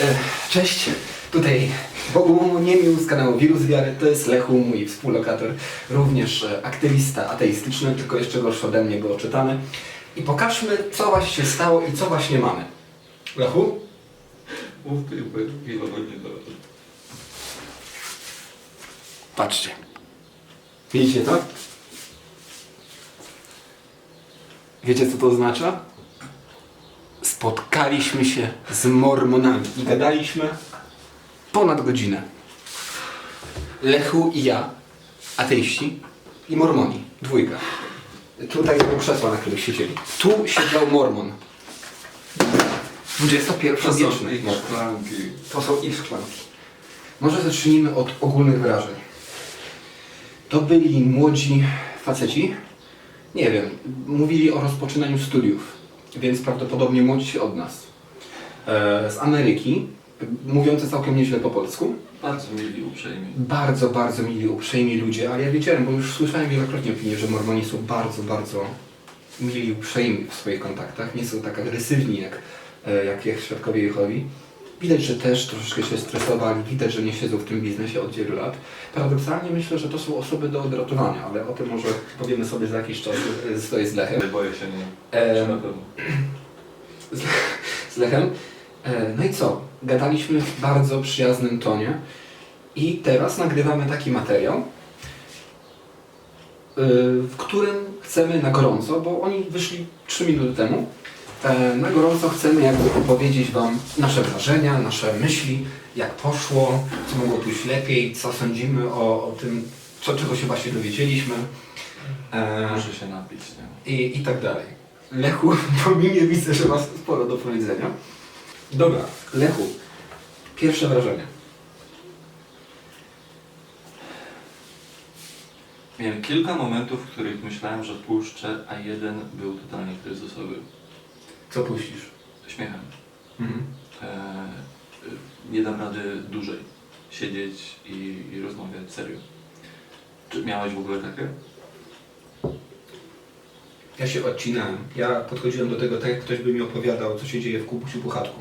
E, Cześć, tutaj Bogu Niemił z kanału Wirus Wiary, to jest Lechu, mój współlokator, również e, aktywista ateistyczny, tylko jeszcze gorszy ode mnie, bo czytamy. I pokażmy, co właśnie się stało i co właśnie mamy. Lechu? Mów ty, bo chwilę nie. Patrzcie. Widzicie to? Wiecie, co to oznacza? Spotkaliśmy się z mormonami i gadaliśmy ponad godzinę. Lechu i ja, ateiści i mormoni, dwójka. Tutaj są krzesła, na których siedzieli. Tu siedział mormon. To są XXI-wieczny ich mormon. szklanki. To są ich szklanki. Może zacznijmy od ogólnych wrażeń. To byli młodzi faceci. Nie wiem, mówili o rozpoczynaniu studiów, więc prawdopodobnie młodsi od nas. E, z Ameryki, mówiący całkiem nieźle po polsku. Bardzo mili, uprzejmi. Bardzo, bardzo mili, uprzejmi ludzie, ale ja wiedziałem, bo już słyszałem wielokrotnie opinię, że Mormoni są bardzo, bardzo mili, uprzejmi w swoich kontaktach. Nie są tak agresywni jak, e, jak ich świadkowie Jehowi. Widać, że też troszeczkę się stresowali, widać, że nie siedzą w tym biznesie od wielu lat. Paradoksalnie myślę, że to są osoby do odratowania, ale o tym może powiemy sobie za jakiś czas, e, stoję z Lechem. Boję się nie. Pewno. z, z Lechem. E, No i co? Gadaliśmy w bardzo przyjaznym tonie i teraz nagrywamy taki materiał, y, w którym chcemy na gorąco, bo oni wyszli 3 minuty temu, e, na gorąco chcemy jakby opowiedzieć Wam nasze wrażenia, nasze myśli, jak poszło, co mogło pójść lepiej, co sądzimy o, o tym, co, czego się właśnie dowiedzieliśmy. E, Muszę się napić, nie? i, i tak dalej. Lechu, po minie widzę, że masz sporo do powiedzenia. Dobra, Lechu, pierwsze wrażenie. Miałem kilka momentów, w których myślałem, że puszczę, a jeden był totalnie kryzysowy. Co puścisz? Śmiechem. Mhm. E, y, nie dam rady dłużej siedzieć i, i rozmawiać serio. Czy miałeś w ogóle takie? Ja się odcinałem. Ja podchodziłem do tego tak, jak ktoś by mi opowiadał, co się dzieje w Kubusiu Puchatku.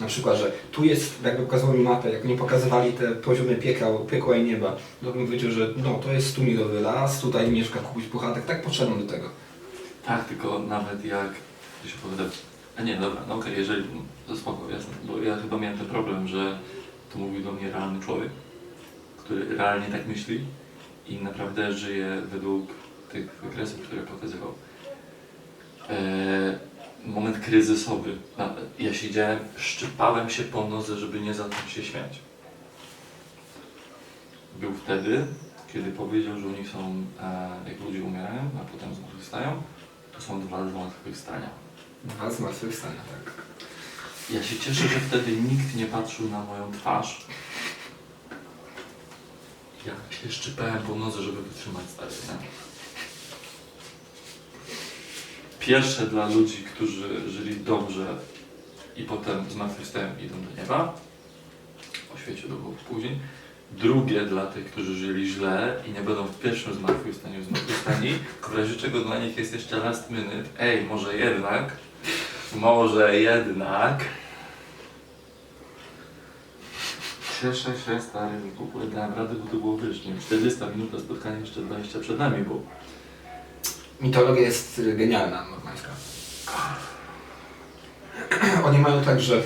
Na przykład, że tu jest, jakby pokazał mi mapę, jak mi pokazywali te poziomy piekał, piekła i nieba, to bym powiedział, że no, to jest stumilowy las, tutaj mieszka Kubuś Puchatek, tak podszedłem do tego. Tak, tylko nawet jak to się powiada. A nie, dobra, no okej, jeżeli. To spoko, jasne. Bo ja chyba miałem ten problem, że to mówił do mnie realny człowiek, który realnie tak myśli i naprawdę żyje według tych wykresów, które pokazywał. Eee, moment kryzysowy. Ja siedziałem, szczypałem się po nodze, żeby nie zacząć się śmiać. Był wtedy, kiedy powiedział, że oni są, e, jak ludzie umierają, a potem zmartwychwstają, to są dwa zmartwychwstania. Dwa zmartwychwstania, tak. Ja się cieszę, że wtedy nikt nie patrzył na moją twarz. Ja się szczypałem po nodze, żeby wytrzymać stary. Nie? Pierwsze dla ludzi, którzy żyli dobrze i potem zmartwychwstają i idą do nieba. O świecie było później. Drugie dla tych, którzy żyli źle i nie będą w pierwszym zmartwychwstaniu zmartwychwstani. W razie czego dla nich jest jeszcze last minute. Ej, może jednak. Może jednak. Cieszę się, stary, że w ogóle dałem radę, bo to było wiesz, nie wiem, 40 minuta spotkania, jeszcze 20 przed nami, bo Mitologia jest y, genialna, normańska. Oni mają tak, że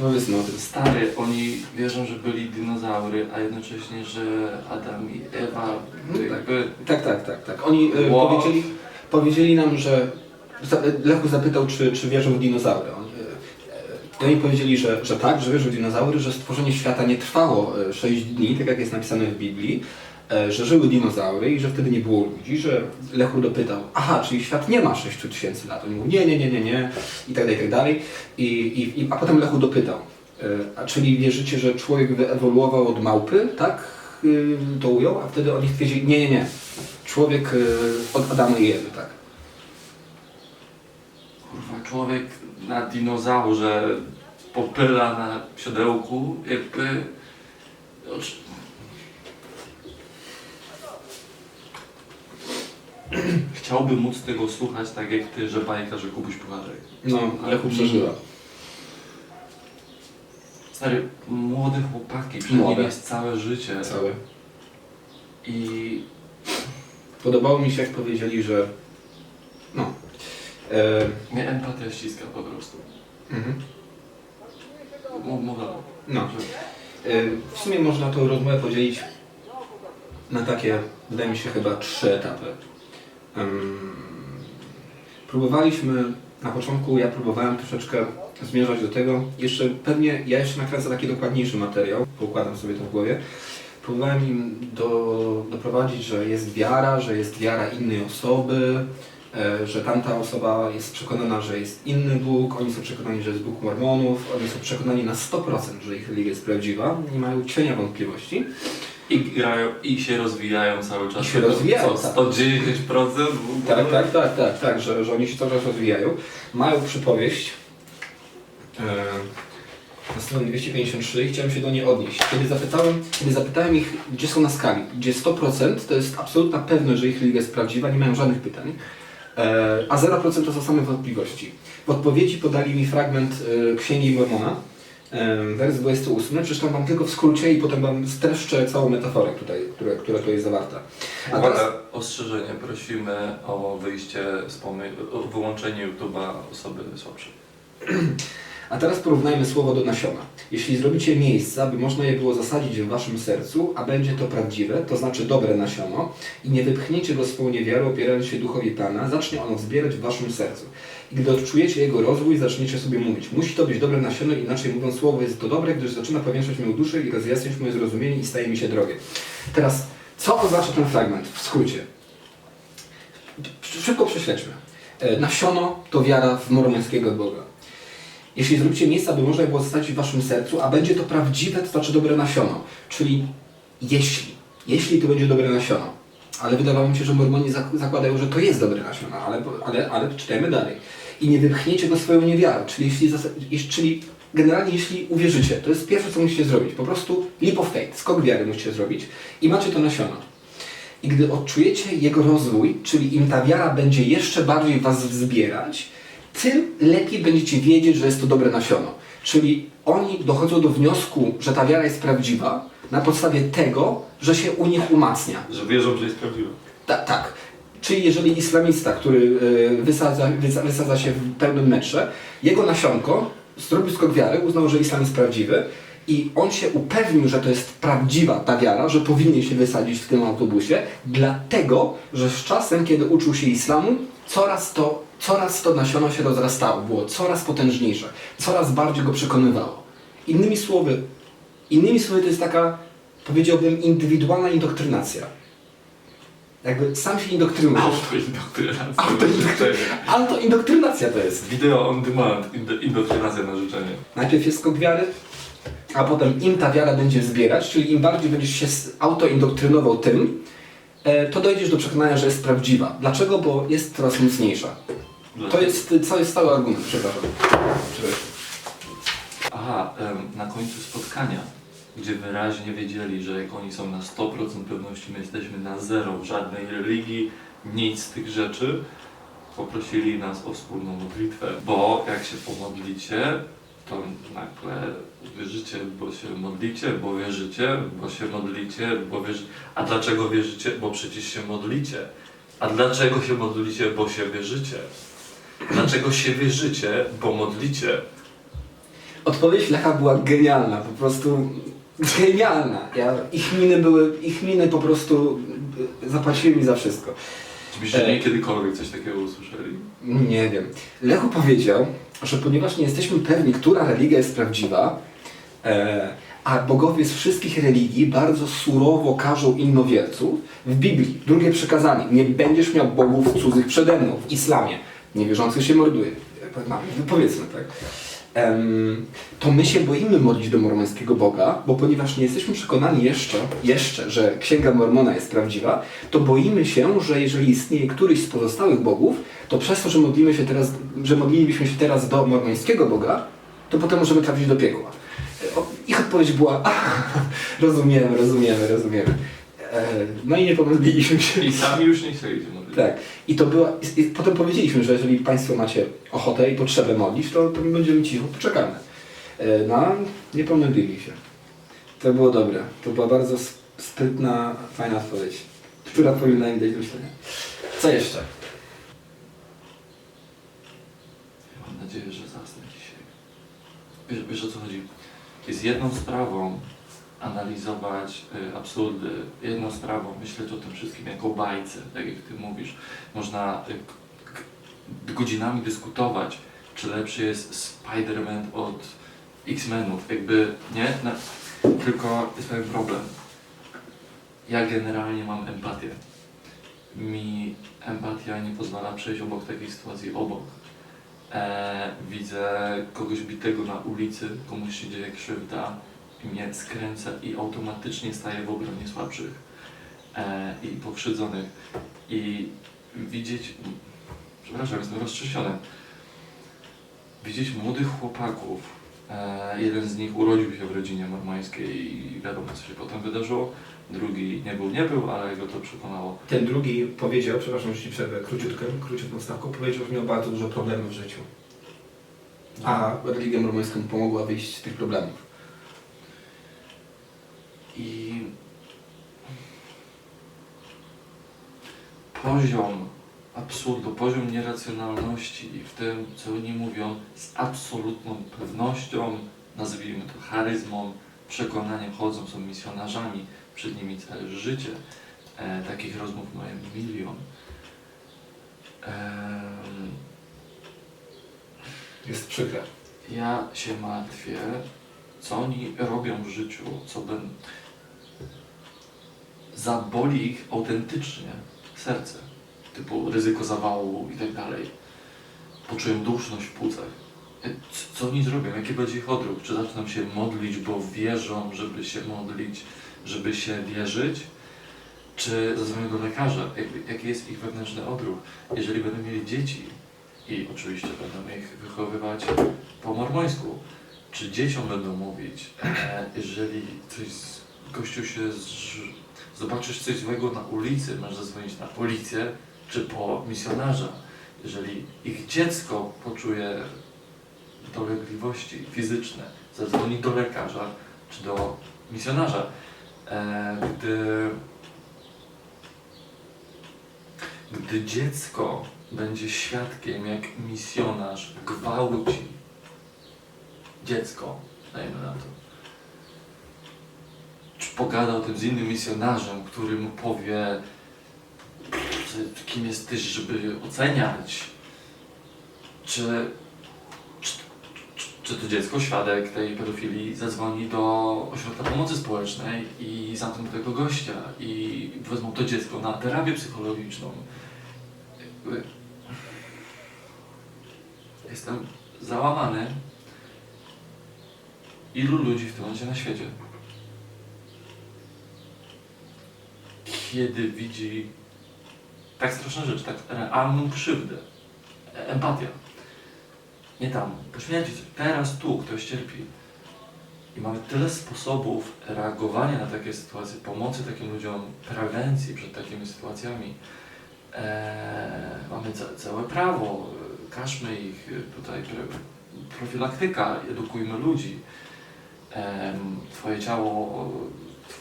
powiedzmy o tym. stary, oni wierzą, że byli dinozaury, a jednocześnie, że Adam i Ewa No tak. jakby... Tak, tak, tak, tak. Oni y, Wow. powiedzieli, powiedzieli nam, że Lechu zapytał, czy, czy wierzą w dinozaury. Oni, y, y, oni powiedzieli, że, że tak, że wierzą w dinozaury, że stworzenie świata nie trwało 6 dni, tak jak jest napisane w Biblii, że żyły dinozaury i że wtedy nie było ludzi, że Lechu dopytał, aha, czyli świat nie ma 6 tysięcy lat. Oni mówią, nie, nie, nie, nie, nie, i tak dalej, i tak dalej. I, i, i, a potem Lechu dopytał, a czyli wierzycie, że człowiek wyewoluował od małpy, tak? To ujął, a wtedy oni stwierdzili, nie, nie, nie. Człowiek od Adama i Ewy, tak. Człowiek na dinozaurze popyla na siodełku, jakby... Chciałbym móc tego słuchać tak jak ty, że bajka, że kupisz pucharek. No, Lechu przeżyła. Stary, młode chłopaki, przed Młode. nimi jest całe życie. Cały. I Podobało mi się, jak powiedzieli, że. No. E, mnie empatia ściska po prostu. mhm. Mów, mów dalej. No. W sumie można tą rozmowę podzielić na takie, wydaje mi się, chyba trzy etapy. Próbowaliśmy, na początku ja próbowałem troszeczkę zmierzać do tego, jeszcze pewnie, ja jeszcze nakręcę taki dokładniejszy materiał, poukładam sobie to w głowie. Próbowałem im do, doprowadzić, że jest wiara, że jest wiara innej osoby, że tamta osoba jest przekonana, że jest inny Bóg, oni są przekonani, że jest Bóg Mormonów, oni są przekonani na 100%, że ich religia jest prawdziwa, nie mają cienia wątpliwości. I grają, i się rozwijają cały czas. I się rozwijają, Co, tak. 110% w ogóle? Tak, tak, tak, tak, tak, że, że oni się cały czas rozwijają. Mają przypowieść e, na stronie 253 i chciałem się do niej odnieść. Kiedy zapytałem, kiedy zapytałem ich, gdzie są na skali, gdzie 100% to jest absolutna pewność, że ich religia jest prawdziwa, nie mają żadnych pytań, e, a 0% to są same wątpliwości. W odpowiedzi podali mi fragment e, Księgi Mormona, e, wers 28, przeczytam wam tylko w skrócie i potem wam streszczę całą metaforę tutaj, która, która tu jest zawarta. A teraz, Uwaga, ostrzeżenie, prosimy o wyjście z pomy- o wyłączenie YouTube'a osoby słabszej. A teraz porównajmy słowo do nasiona. Jeśli zrobicie miejsce, aby można je było zasadzić w waszym sercu, a będzie to prawdziwe, to znaczy dobre nasiono, i nie wypchniecie go swą niewiarą, opierając się duchowi Pana, zacznie ono zbierać w waszym sercu. I gdy odczujecie jego rozwój, zaczniecie sobie mówić, musi to być dobre nasiono, inaczej mówiąc słowo jest to dobre, gdyż zaczyna powiększać moją duszę i rozjaśniać moje zrozumienie i staje mi się drogie. Teraz, co oznacza ten fragment w skrócie? Szybko prześledźmy. E, Nasiono to wiara w mormońskiego Boga. Jeśli zrobicie miejsce, aby można było zostawić w waszym sercu, a będzie to prawdziwe, to znaczy dobre nasiono. Czyli jeśli, jeśli to będzie dobre nasiono. Ale wydawało mi się, że mormoni zak- zakładają, że to jest dobre nasiono, ale, ale, ale czytajmy dalej. I nie wypchniecie go swoją niewiarą. Czyli, jeśli, czyli generalnie jeśli uwierzycie, to jest pierwsze, co musicie zrobić. Po prostu leap of faith, skok wiary musicie zrobić i macie to nasiono. I gdy odczujecie jego rozwój, czyli im ta wiara będzie jeszcze bardziej was wzbierać, tym lepiej będziecie wiedzieć, że jest to dobre nasiono. Czyli oni dochodzą do wniosku, że ta wiara jest prawdziwa na podstawie tego, że się u nich umacnia. Że wierzą, że jest prawdziwe. Ta, tak. Czyli jeżeli islamista, który y, wysadza, wysa- wysadza się w pełnym metrze, jego nasionko zrobił skok wiary, uznał, że islam jest prawdziwy i on się upewnił, że to jest prawdziwa ta wiara, że powinien się wysadzić w tym autobusie, dlatego, że z czasem, kiedy uczył się islamu, coraz to, coraz to nasiono się rozrastało, było coraz potężniejsze, coraz bardziej go przekonywało. Innymi słowy, innymi słowy to jest taka, powiedziałbym, indywidualna indoktrynacja. Jakby sam się indoktrynujesz. Autoindoktrynacja. Autoindoktrynacja. Autoindoktrynacja to jest. Wideo on demand, indo- indoktrynacja na życzenie. Najpierw jest skok wiary, a potem im ta wiara będzie zbierać, czyli im bardziej będziesz się autoindoktrynował tym, e, to dojdziesz do przekonania, że jest prawdziwa. Dlaczego? Bo jest coraz mocniejsza. To jest, co jest cały argument, przepraszam. Aha, na końcu spotkania, gdzie wyraźnie wiedzieli, że jak oni są na 100% pewności, my jesteśmy na zero żadnej religii, nic z tych rzeczy, poprosili nas o wspólną modlitwę. Bo jak się pomodlicie, to nagle wierzycie, bo się modlicie, bo wierzycie, bo się modlicie, bo wierzycie. A dlaczego wierzycie? Bo przecież się modlicie. A dlaczego się modlicie? Bo się wierzycie. Dlaczego się wierzycie? Bo modlicie. Odpowiedź Lecha była genialna, po prostu genialna. Ja, ich miny były, ich miny po prostu zapłaciły mi za wszystko. Czy byście E. nie kiedykolwiek coś takiego usłyszeli? Nie wiem. Lechu powiedział, że ponieważ nie jesteśmy pewni, która religia jest prawdziwa, e, a bogowie z wszystkich religii bardzo surowo karzą innowierców, w Biblii, drugie przykazanie, nie będziesz miał bogów cudzych przede mną, w islamie, niewierzących się morduje. No, powiedzmy tak. Em, to my się boimy modlić do mormońskiego Boga, bo ponieważ nie jesteśmy przekonani jeszcze, jeszcze, że Księga Mormona jest prawdziwa, to boimy się, że jeżeli istnieje któryś z pozostałych bogów, to przez to, że modlimy się teraz, że modlilibyśmy się teraz do mormońskiego Boga, to potem możemy trafić do piekła. Ich odpowiedź była, a, rozumiemy, rozumiemy, rozumiemy. E, No i nie pomodliliśmy się. I sami już nie chcieli się modlić. Tak. I to była. I, I potem powiedzieliśmy, że jeżeli Państwo macie ochotę i potrzebę modlić, to, to my będziemy cicho, poczekamy. E, No, nie pomylili się. To było dobre. To była bardzo sp- sprytna, fajna odpowiedź, która powinna im dać myślenia. Co jeszcze? Mam nadzieję, że zasnę dzisiaj. Wiesz, wiesz o co chodzi? Jest jedną sprawą analizować y, absurdy, jedną sprawą myśleć o tym wszystkim jako bajce, tak jak ty mówisz. Można y, godzinami dyskutować, czy lepszy jest Spider-Man od X-Menów, jakby, nie? Na, tylko jest pewien problem. Ja generalnie mam empatię. Mi empatia nie pozwala przejść obok takiej sytuacji obok. E, widzę kogoś bitego na ulicy, komuś się dzieje krzywda mnie skręca i automatycznie staję w obronie słabszych e, i pokrzywdzonych. I widzieć, przepraszam, jestem roztrzęsiony, widzieć młodych chłopaków, e, jeden z nich urodził się w rodzinie mormońskiej i wiadomo co się potem wydarzyło, drugi nie był, nie był, ale go to przekonało. Ten drugi powiedział, przepraszam, że ci przerwę króciutko, króciutką stawką, powiedział, że miał bardzo dużo problemów w życiu. A religia mormońska mu pomogła wyjść z tych problemów. I poziom absurdu, poziom nieracjonalności w tym, co oni mówią, z absolutną pewnością, nazwijmy to charyzmą, przekonaniem chodzą, są misjonarzami, przed nimi całe życie. E, takich rozmów mają milion. Em, Jest przykre. ja się martwię, co oni robią w życiu, co ben... zaboli ich autentycznie serce, typu ryzyko zawału i tak dalej. Poczują duszność w płucach. E, Co oni zrobią? Jaki będzie ich odruch? Czy zaczną się modlić, bo wierzą, żeby się modlić, żeby się wierzyć? Czy zadzwonią do lekarza? Jaki jest ich wewnętrzny odruch? Jeżeli będą mieli dzieci i oczywiście będą ich wychowywać po mormońsku. Czy dzieciom będą mówić, e, jeżeli coś gościu się z, zobaczysz coś złego na ulicy, masz zadzwonić na policję czy po misjonarza. Jeżeli ich dziecko poczuje dolegliwości fizyczne, zadzwoni do lekarza czy do misjonarza. E, gdy, gdy dziecko będzie świadkiem, jak misjonarz gwałci dziecko, dajmy na to. Pogada o tym z innym misjonarzem, który mu powie, kim jesteś, żeby oceniać, czy, czy, czy, to dziecko, świadek tej pedofilii, zadzwoni do ośrodka pomocy społecznej i zamkną tego gościa i wezmą to dziecko na terapię psychologiczną. Jestem załamany, ilu ludzi w tym momencie na świecie, kiedy widzi tak straszną rzecz, tak realną krzywdę, e- empatia. Nie tam, poświęcić się, teraz tu ktoś cierpi. I mamy tyle sposobów reagowania na takie sytuacje, pomocy takim ludziom, prewencji przed takimi sytuacjami. Eee, mamy ca całe prawo, każmy ich tutaj, profilaktyka, edukujmy ludzi. Em, twoje ciało,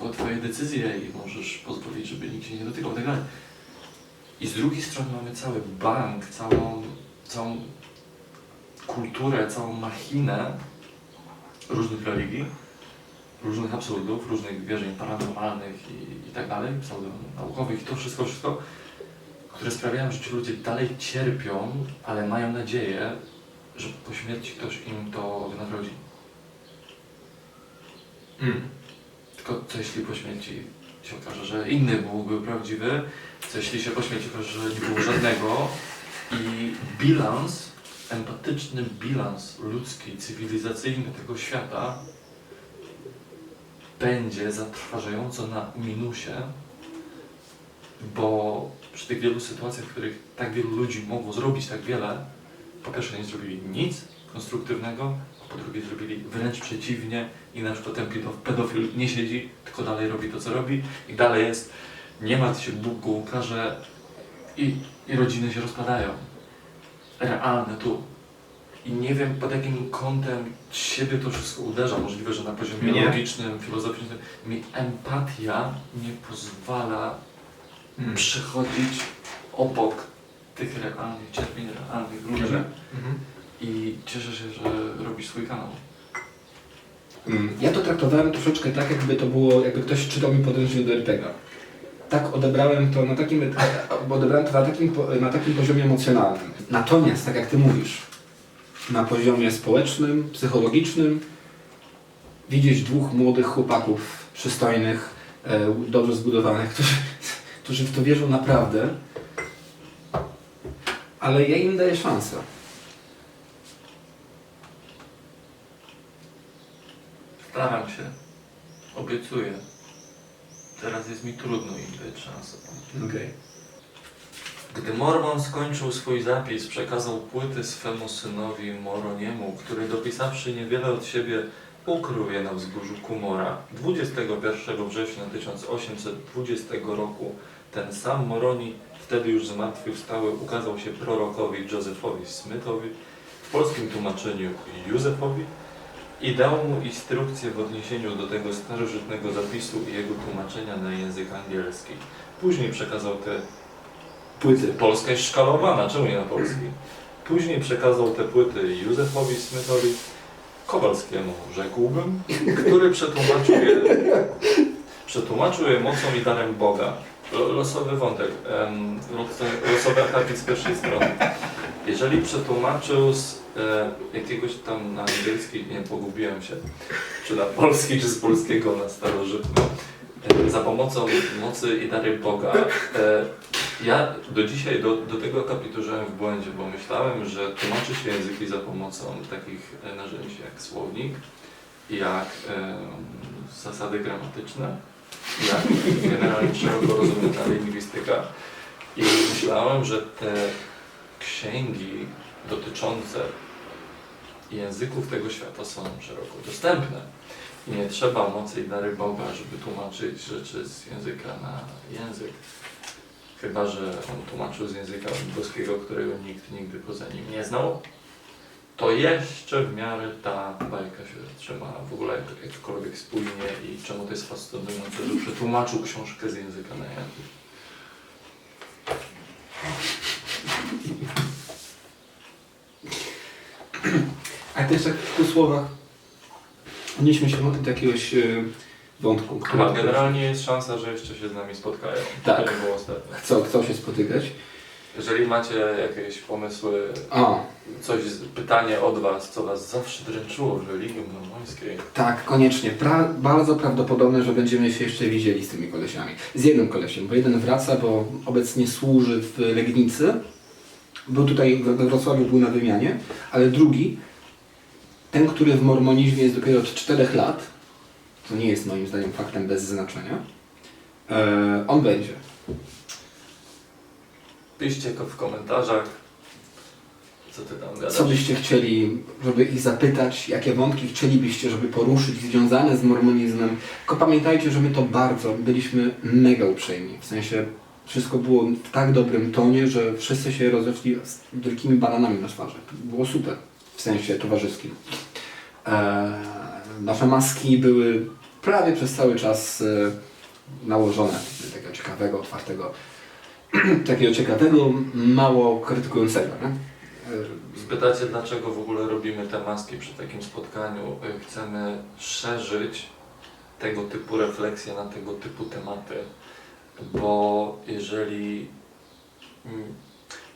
two, twoje decyzje i możesz pozwolić, żeby nikt się nie dotykał, tak dalej. I z drugiej strony mamy cały bank, całą, całą kulturę, całą machinę różnych religii, różnych absurdów, różnych wierzeń paranormalnych i, i tak dalej, pseudonaukowych i to wszystko, wszystko, które sprawiają, że ci ludzie dalej cierpią, ale mają nadzieję, że po śmierci ktoś im to wynagrodzi. Mm. Tylko co jeśli po się okaże, że inny Bóg był prawdziwy, co jeśli się po okaże, że nie było żadnego? I bilans, empatyczny bilans ludzki, cywilizacyjny tego świata będzie zatrważająco na minusie, bo przy tych wielu sytuacjach, w których tak wielu ludzi mogło zrobić tak wiele, po pierwsze nie zrobili nic konstruktywnego, po drugie zrobili wręcz przeciwnie i na przykład ten pedof- pedofil nie siedzi, tylko dalej robi to, co robi i dalej jest, nie martw się, Bóg go ukaże i, i rodziny się rozpadają. Realne tu. I nie wiem pod jakim kątem siebie to wszystko uderza. Możliwe, że na poziomie Mnie? logicznym, filozoficznym. Mi empatia nie pozwala Mm. przechodzić obok tych realnych cierpień, realnych ludzi. Mhm. I cieszę się, że robisz swój kanał. Mm, Ja to traktowałem troszeczkę tak, jakby to było, jakby ktoś czytał mi podręcznik do RPG. Tak odebrałem to na takim, et- odebrałem to na takim, na takim poziomie emocjonalnym. Natomiast, tak jak ty mówisz, na poziomie społecznym, psychologicznym, widzieć dwóch młodych chłopaków przystojnych, e, dobrze zbudowanych, którzy, którzy w to wierzą naprawdę, ale ja im daję szansę. Staram się. Obiecuję. Teraz jest mi trudno im dać szansę. Okej. Gdy Mormon skończył swój zapis, przekazał płyty swemu synowi Moroniemu, który dopisawszy niewiele od siebie, ukrył je na wzgórzu Kumora. 21 września 1820 roku ten sam Moroni, wtedy już zmartwychwstały, ukazał się prorokowi Josephowi Smithowi, w polskim tłumaczeniu Józefowi i dał mu instrukcję w odniesieniu do tego starożytnego zapisu i jego tłumaczenia na język angielski. Później przekazał te Płyty. Polska jest szkalowana, czemu nie na polski? Później przekazał te płyty Józefowi Smithowi, Kowalskiemu rzekłbym, który przetłumaczył je, przetłumaczył je mocą i darem Boga. Lo- Losowy wątek, em, los- losowy akapit z pierwszej strony. Jeżeli przetłumaczył z e, jakiegoś tam na angielski, nie pogubiłem się, czy na polski, czy z polskiego na starożytny, e, za pomocą mocy i dary Boga, e, ja do dzisiaj, do, do tego akapitu żyłem w błędzie, bo myślałem, że tłumaczy się języki za pomocą takich e, narzędzi jak słownik, jak em, zasady gramatyczne, jak generalnie szeroko rozumiana lingwistyka. I myślałem, że te księgi dotyczące języków tego świata są szeroko dostępne. I nie trzeba mocy i dary Boga, żeby tłumaczyć rzeczy z języka na język. Chyba, że on tłumaczył z języka boskiego, którego nikt nigdy poza nim nie znał. To jeszcze w miarę ta bajka się trzyma w ogóle jak, jakkolwiek spójnie i czemu to jest fascynujące, że przetłumaczył książkę z języka na język. A też tak w 100 słowach odnieśmy się do jakiegoś e, wątku. który- Chyba generalnie jest szansa, że jeszcze się z nami spotkają. Tak. To nie było ostatnio. Chcą, chcą się spotykać. Jeżeli macie jakieś pomysły, O, coś, pytanie od Was, co Was zawsze dręczyło w religii mormońskiej, tak, koniecznie. Pra, bardzo prawdopodobne, że będziemy się jeszcze widzieli z tymi kolesiami. Z jednym kolesiem, bo jeden wraca, bo obecnie służy w Legnicy. Był tutaj we Wrocławiu, był na wymianie, ale drugi, ten, który w mormonizmie jest dopiero od 4 lat, to nie jest moim zdaniem faktem bez znaczenia, e, on będzie. piszcie go w komentarzach, co Ty tam gadasz. Co byście chcieli, żeby ich zapytać, jakie wątki chcielibyście, żeby poruszyć związane z mormonizmem. Tylko pamiętajcie, że my to bardzo byliśmy mega uprzejmi. W sensie wszystko było w tak dobrym tonie, że wszyscy się rozeszli z wielkimi bananami na twarzy. To było super w sensie towarzyskim. Eee, nasze maski były prawie przez cały czas e, nałożone. Takiego ciekawego, otwartego, takiego ciekawego, mało krytykującego. Nie? Eee, Spytacie, dlaczego w ogóle robimy te maski przy takim spotkaniu. Chcemy szerzyć tego typu refleksje na tego typu tematy, bo jeżeli mm,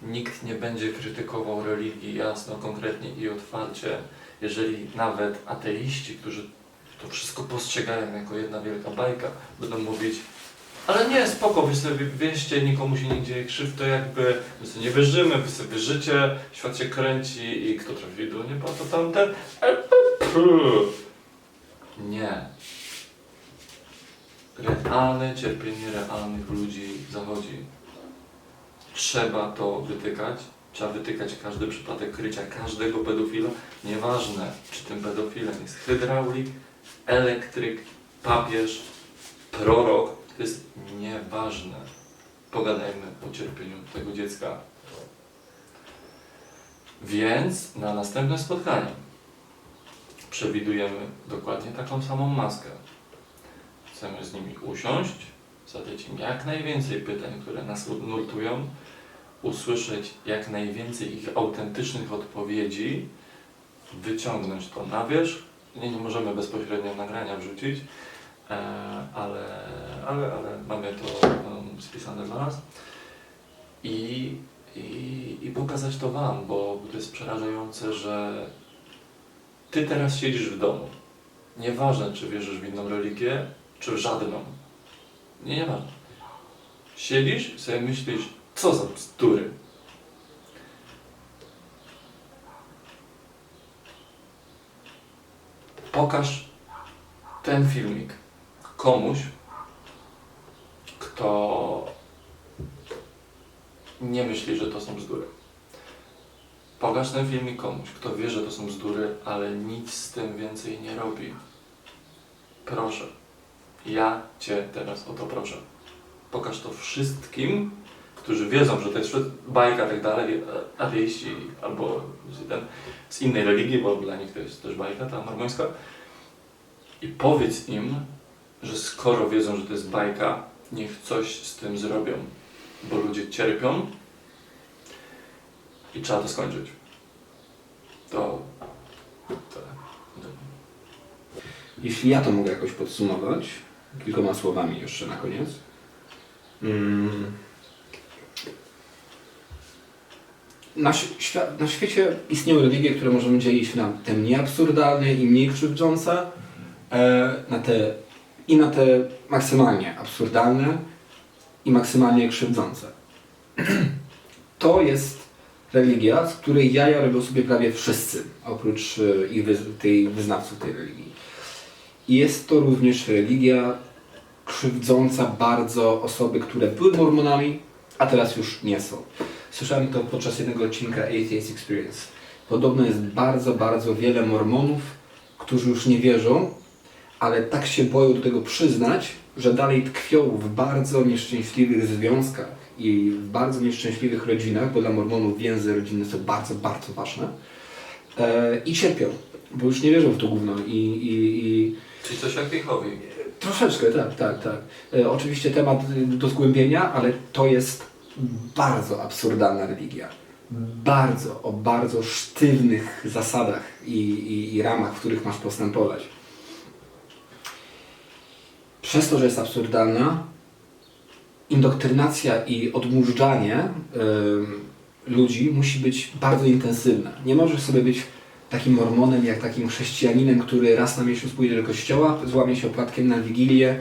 nikt nie będzie krytykował religii jasno, konkretnie i otwarcie, jeżeli nawet ateiści, którzy to wszystko postrzegają jako jedna wielka bajka, będą mówić ale nie, spoko, wy sobie wieście, nikomu się nie dzieje krzywd, to jakby my sobie nie wierzymy, wy sobie życie, świat się kręci i kto trafi do nieba, to tamten. E. Nie. Realne cierpienie realnych ludzi zachodzi. Trzeba to wytykać. Trzeba wytykać każdy przypadek krycia każdego pedofila. Nieważne, czy tym pedofilem jest hydraulik, elektryk, papież, prorok. To jest nieważne. Pogadajmy o cierpieniu tego dziecka. Więc na następne spotkanie przewidujemy dokładnie taką samą maskę. Chcemy z nimi usiąść, zadać im jak najwięcej pytań, które nas nurtują, usłyszeć jak najwięcej ich autentycznych odpowiedzi, wyciągnąć to na wierzch. Nie, nie możemy bezpośrednio nagrania wrzucić, e, ale, ale, ale mamy to spisane dla nas. I, i, I pokazać to Wam, bo to jest przerażające, że Ty teraz siedzisz w domu. Nieważne, czy wierzysz w inną religię, czy w żadną. Nie, nieważne. Siedzisz i sobie myślisz, co za bzdury. Pokaż ten filmik komuś, kto nie myśli, że to są bzdury. Pokaż ten filmik komuś, kto wie, że to są bzdury, ale nic z tym więcej nie robi. Proszę. Ja Cię teraz o to proszę. Pokaż to wszystkim, którzy wiedzą, że to jest bajka i tak dalej, ateiści albo ten, z innej religii, bo dla nich to jest też bajka, ta mormońska. I powiedz im, że skoro wiedzą, że to jest bajka, niech coś z tym zrobią, bo ludzie cierpią i trzeba to skończyć. To tyle. Jeśli ja to mogę jakoś podsumować, kilkoma słowami jeszcze na koniec. Mm. Na, ś- świat, na świecie istnieją religie, które możemy dzielić na te mniej absurdalne i mniej krzywdzące, e, na te, i na te maksymalnie absurdalne i maksymalnie krzywdzące. To jest religia, z której jaja robią sobie prawie wszyscy, oprócz e, ich wyz- tej, wyznawców tej religii. Jest to również religia krzywdząca bardzo osoby, które były mormonami, a teraz już nie są. Słyszałem to podczas jednego odcinka Atheist Experience. Podobno jest bardzo, bardzo wiele mormonów, którzy już nie wierzą, ale tak się boją do tego przyznać, że dalej tkwią w bardzo nieszczęśliwych związkach i w bardzo nieszczęśliwych rodzinach, bo dla mormonów więzy rodzinne są bardzo, bardzo ważne. E, I cierpią, bo już nie wierzą w to gówno i, i, i Czyli coś jak Jehowi. Troszeczkę, tak, tak, tak. E, oczywiście temat y, do zgłębienia, ale to jest bardzo absurdalna religia. Bardzo, o bardzo sztywnych zasadach i, i, i ramach, w których masz postępować. Przez to, że jest absurdalna, indoktrynacja i odmurzanie ym, ludzi musi być bardzo intensywne. Nie możesz sobie być takim mormonem, jak takim chrześcijaninem, który raz na miesiąc pójdzie do kościoła, złamie się opłatkiem na wigilię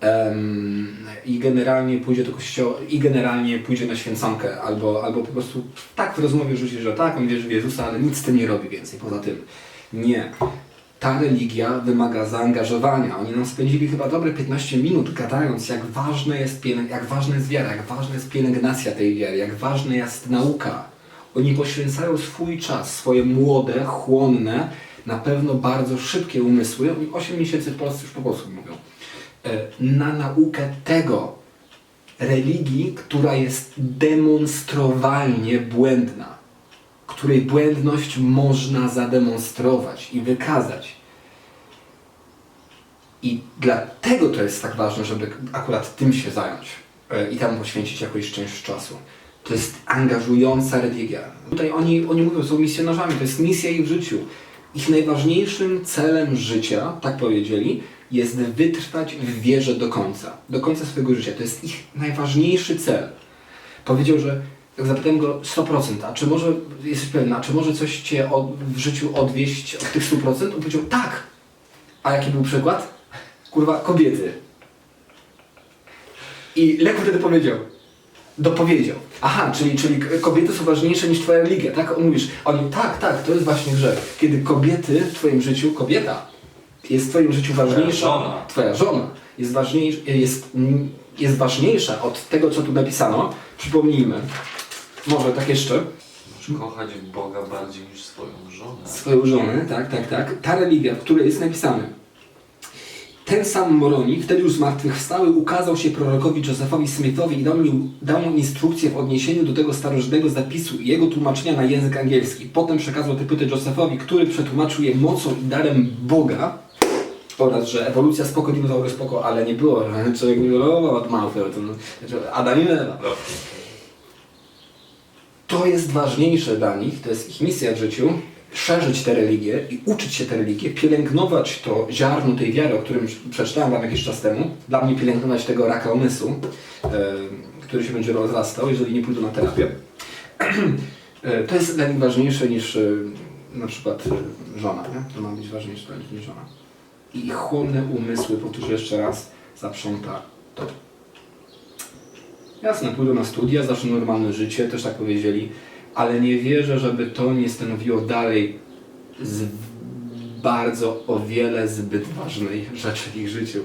em, i generalnie pójdzie do kościoła i generalnie pójdzie na święconkę, albo, albo po prostu tak w rozmowie rzuci, że tak, on wierzy w Jezusa, ale nic z tym nie robi więcej poza tym. Nie. Ta religia wymaga zaangażowania. Oni nam spędzili chyba dobre 15 minut gadając, jak, ważne jest jak ważna jest wiara, jak ważna jest pielęgnacja tej wiary, jak ważna jest nauka. Oni poświęcają swój czas, swoje młode, chłonne, na pewno bardzo szybkie umysły, oni 8 miesięcy w Polsce już po polsku mówią, e, na naukę tego, religii, która jest demonstrowalnie błędna, której błędność można zademonstrować i wykazać. I dlatego to jest tak ważne, żeby akurat tym się zająć e, i temu poświęcić jakąś część czasu. To jest angażująca religia. Tutaj oni, oni mówią, są misjonarzami, to jest misja ich w życiu. Ich najważniejszym celem życia, tak powiedzieli, jest wytrwać w wierze do końca. Do końca swojego życia. To jest ich najważniejszy cel. Powiedział, że jak zapytałem go 100%, a czy może, jesteś pewien, a czy może coś Cię od, w życiu odwieść od tych 100%? On powiedział, tak. A jaki był przykład? Kurwa, kobiety. I Leku wtedy powiedział, dopowiedział. Aha, czyli, czyli kobiety są ważniejsze niż twoja religia, tak? On mówisz, oni, tak, tak, to jest właśnie grzech. Kiedy kobiety w twoim życiu, kobieta jest w twoim życiu ważniejsza, żona. twoja żona jest, ważniejsza, jest, jest ważniejsza od tego, co tu napisano, przypomnijmy, może tak jeszcze, kochać Boga bardziej niż swoją żonę. swoją żonę, tak, tak, tak, ta religia, w której jest napisane Ten sam Moroni, wtedy już zmartwychwstały, ukazał się prorokowi Josephowi Smithowi i dał mu, dał mu instrukcję w odniesieniu do tego starożytnego zapisu i jego tłumaczenia na język angielski. Potem przekazał te płyty Josephowi, który przetłumaczył je mocą i darem Boga oraz, że ewolucja spoko, dinozaury spoko, ale nie było, że człowiek nie wyrolował od Adam i. No. To jest ważniejsze dla nich, to jest ich misja w życiu, szerzyć te religie i uczyć się te religie, pielęgnować to ziarno tej wiary, o którym przeczytałem Wam jakiś czas temu. Dla mnie pielęgnować tego raka umysłu, e, który się będzie rozrastał, jeżeli nie pójdą na terapię. E, to jest dla nich ważniejsze niż e, na przykład żona, nie? To ma być ważniejsze dla nich niż żona. I ich chłonne umysły, powtórzę jeszcze raz, zaprząta to. Jasne, pójdą na studia, zaczną normalne życie, też tak powiedzieli, ale nie wierzę, żeby to nie stanowiło dalej z bardzo o wiele zbyt ważnej rzeczy w ich życiu.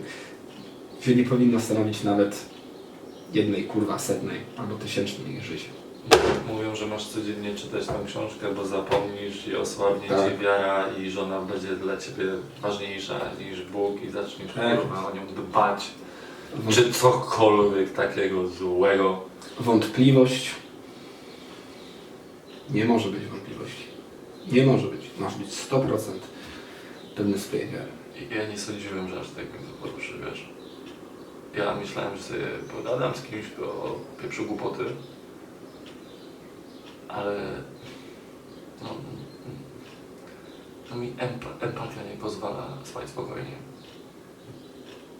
Że nie powinno stanowić nawet jednej kurwa setnej albo tysięcznej ich życia. Mówią, że masz codziennie czytać tę książkę, bo zapomnisz i osłabnie Tak. ci wiara i żona będzie dla ciebie ważniejsza niż Bóg i zaczniesz Tak. kurwa o nią dbać. Czy cokolwiek takiego złego. Wątpliwość. Nie może być wątpliwości. Nie może być. Masz być 100% pewny swojej wiary. Ja nie sądziłem, że aż tak mnie to wiesz. Ja myślałem, że sobie pogadam z kimś, kto pieprzył głupoty, ale no, no mi empa- empatia nie pozwala spać spokojnie.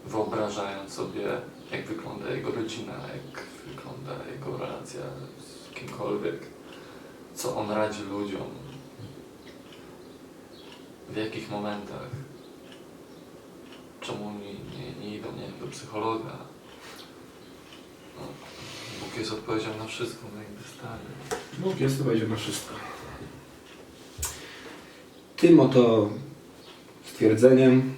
Wyobrażając sobie, jak wygląda jego rodzina, jak wygląda jego relacja z kimkolwiek, co on radzi ludziom, w jakich momentach czemu nie, nie, nie idą nie wiem, do psychologa. No, Bóg jest odpowiedzią na wszystko, no jakby stary. Bóg jest będzie na wszystko. Tym oto stwierdzeniem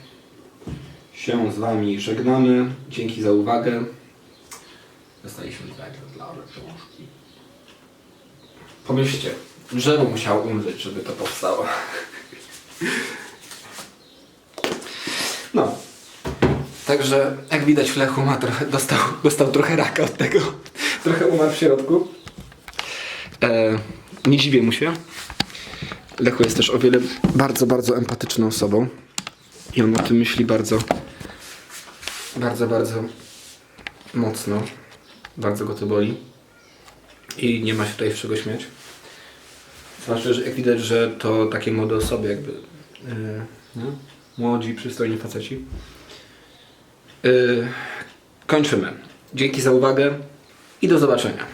się z Wami żegnamy. Dzięki za uwagę. Dostaliśmy dwa egzemplarze książki. Pomyślcie, drzewo musiało umrzeć, żeby to powstało. No. Także, jak widać, Lechu ma trochę, dostał, dostał trochę raka od tego. Trochę umarł w środku. E, nie dziwię mu się. Lechu jest też o wiele bardzo, bardzo empatyczną osobą. I on o tym myśli bardzo, bardzo, bardzo mocno. Bardzo go to boli. I nie ma się tutaj z czego śmiać. Zwłaszcza, że jak widać, że to takie młode osoby jakby. Yy? Młodzi, przystojni faceci. Yy, kończymy. Dzięki za uwagę i do zobaczenia.